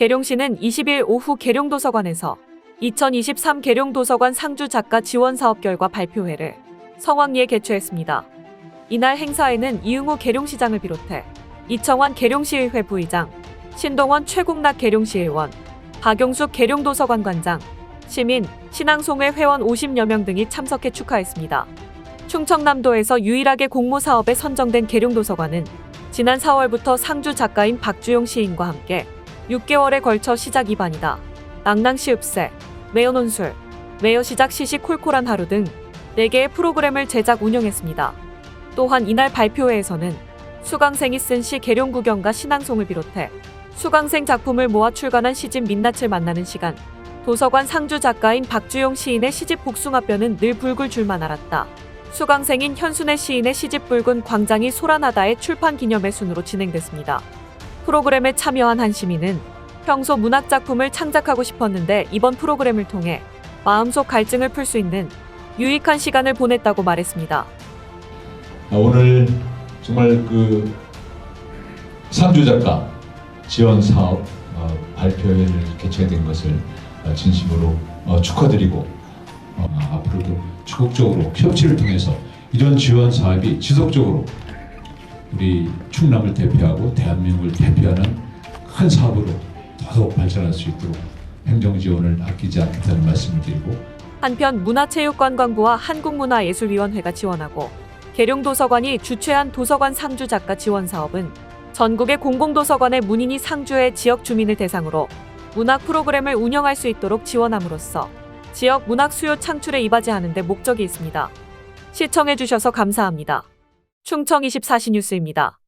계룡시는 20일 오후 계룡도서관에서 2023 계룡도서관 상주 작가 지원 사업 결과 발표회를 성황리에 개최했습니다. 이날 행사에는 이응호 계룡시장을 비롯해 이청환 계룡시의회 부의장, 신동원 최국락 계룡시의원, 박용숙 계룡도서관 관장, 시민, 신앙송회 회원 50여 명 등이 참석해 축하했습니다. 충청남도에서 유일하게 공모사업에 선정된 계룡도서관은 지난 4월부터 상주 작가인 박주용 시인과 함께 6개월에 걸쳐 시작 2반이다. 낭낭시 읍새, 매어 논술, 매어 시작 시식 콜콜한 하루 등 4개의 프로그램을 제작 운영했습니다. 또한 이날 발표회에서는 수강생이 쓴시 계룡 구경과 신앙송을 비롯해 수강생 작품을 모아 출간한 시집 민낯을 만나는 시간, 도서관 상주 작가인 박주용 시인의 시집 복숭아뼈는 늘 붉을 줄만 알았다. 수강생인 현순애 시인의 시집 붉은 광장이 소란하다의 출판 기념회 순으로 진행됐습니다. 프로그램에 참여한 한 시민은 평소 문학 작품을 창작하고 싶었는데 이번 프로그램을 통해 마음속 갈증을 풀 수 있는 유익한 시간을 보냈다고 말했습니다. 아, 오늘 정말 그 상주 작가 지원 사업 어, 발표회를 개최된 것을 어, 진심으로 어, 축하드리고 어, 앞으로도 적극적으로 협치를 통해서 이런 지원 사업이 지속적으로 우리 충남을 대표하고 대한민국을 대표하는 큰 사업으로 더더욱 발전할 수 있도록 행정 지원을 아끼지 않겠다는 말씀을 드리고 한편 문화체육관광부와 한국문화예술위원회가 지원하고 계룡도서관이 주최한 도서관 상주 작가 지원 사업은 전국의 공공도서관의 문인이 상주의 지역 주민을 대상으로 문학 프로그램을 운영할 수 있도록 지원함으로써 지역 문학 수요 창출에 이바지하는 데 목적이 있습니다. 시청해주셔서 감사합니다. 충청 24시 뉴스입니다.